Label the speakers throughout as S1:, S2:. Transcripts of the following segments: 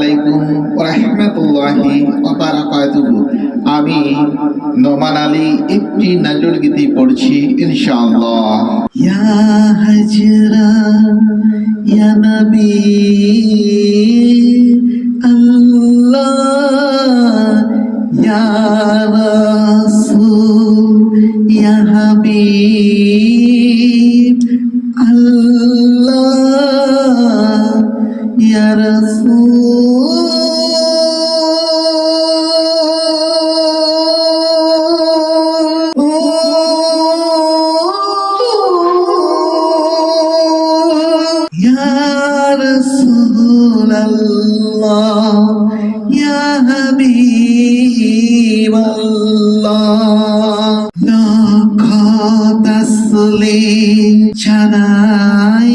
S1: আলাইকুম রহমতুল্লাহি আমি নোমান আলী একটি নজর গীতি পড়ছি, ইনশাআল্লাহ। ইয়া হাজরা, ইয়া নবী, আল্লাহ, ইয়া তাসলিম জানাই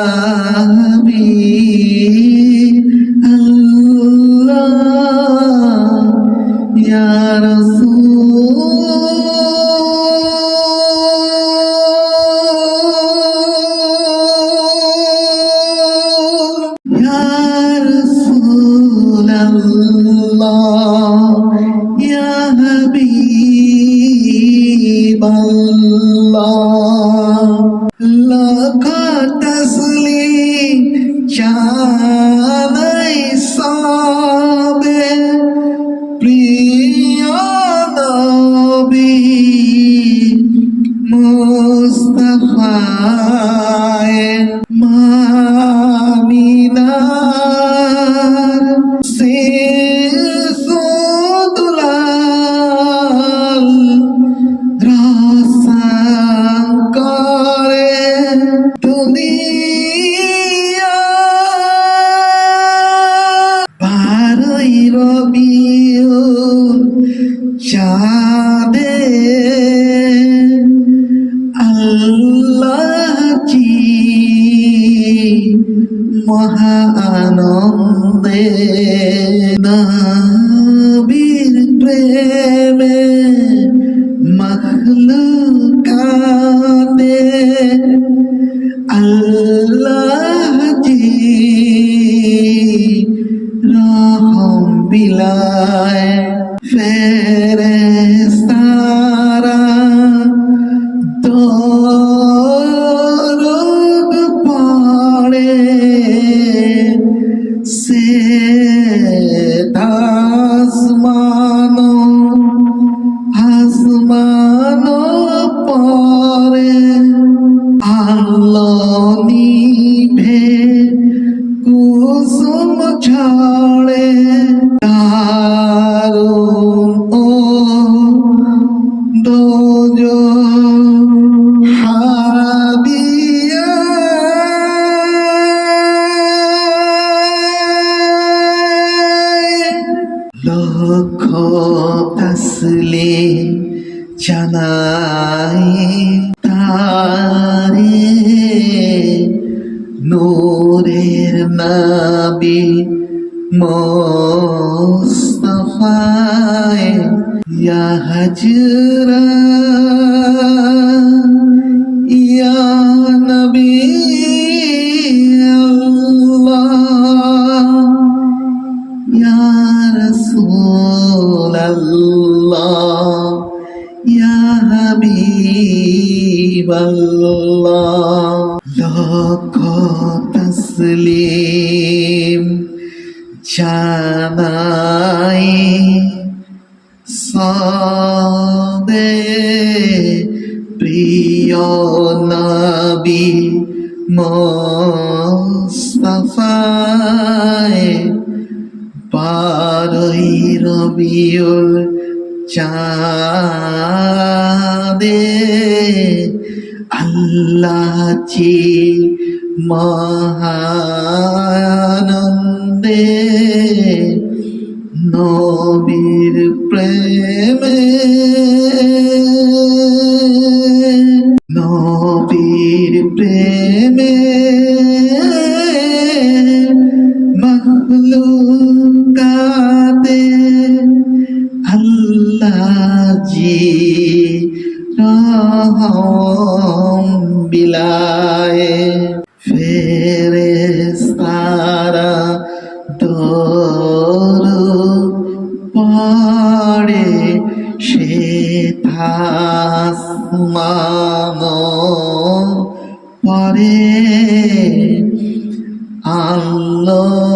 S1: 了吗？মহা আনন্দে নবীর প্রেমে মখলুকাতে আল্লাহ জি রহম বিলায় ঝড়ে দারুণ ও দোজো হাদিয়া লক্ষ তাসলে জানাই মোস্তফায় ইয়া হাজরা ইয়া নবী আল্লাহ ইয়া রাসূলাল্লাহ ইয়া হাবিবাল্লাহ লক্ষ তসলিম। জানাই সদে প্রিয় নবী মোস্তফায় বারই রবিউল চাঁদে আল্লাহ চি মহানন্দে পড়ে সে থাসমান পরে আলো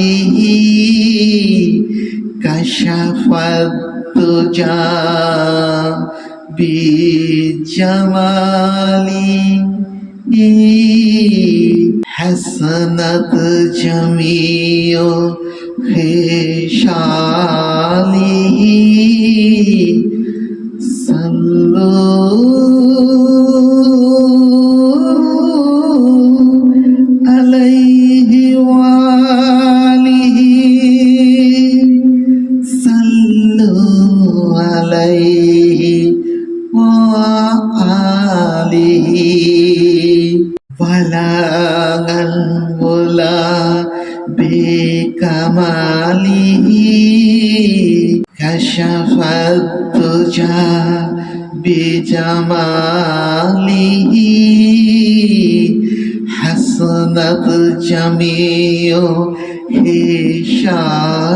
S1: به كشف الدجى بجمالي حسنت جميع خشاله عليه وآله بلغ الولا بكماله كشف الدجى بجماله حسنت جميع خشاله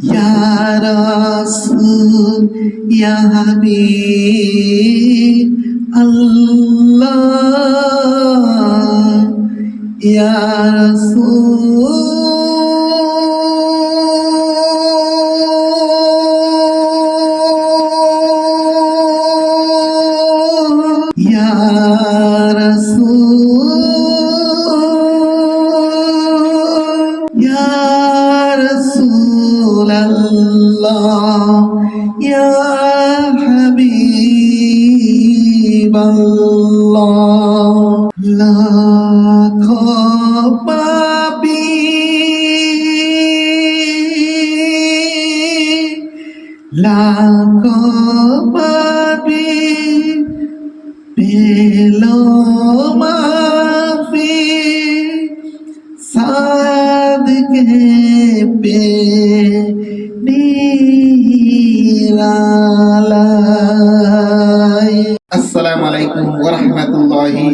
S1: Ya Rasul, Ya Habib Allah, Ya Rasul. বাল্লাহ lakh পাপী লাখ পাপী পেল মা ওরহমতুল্লাহি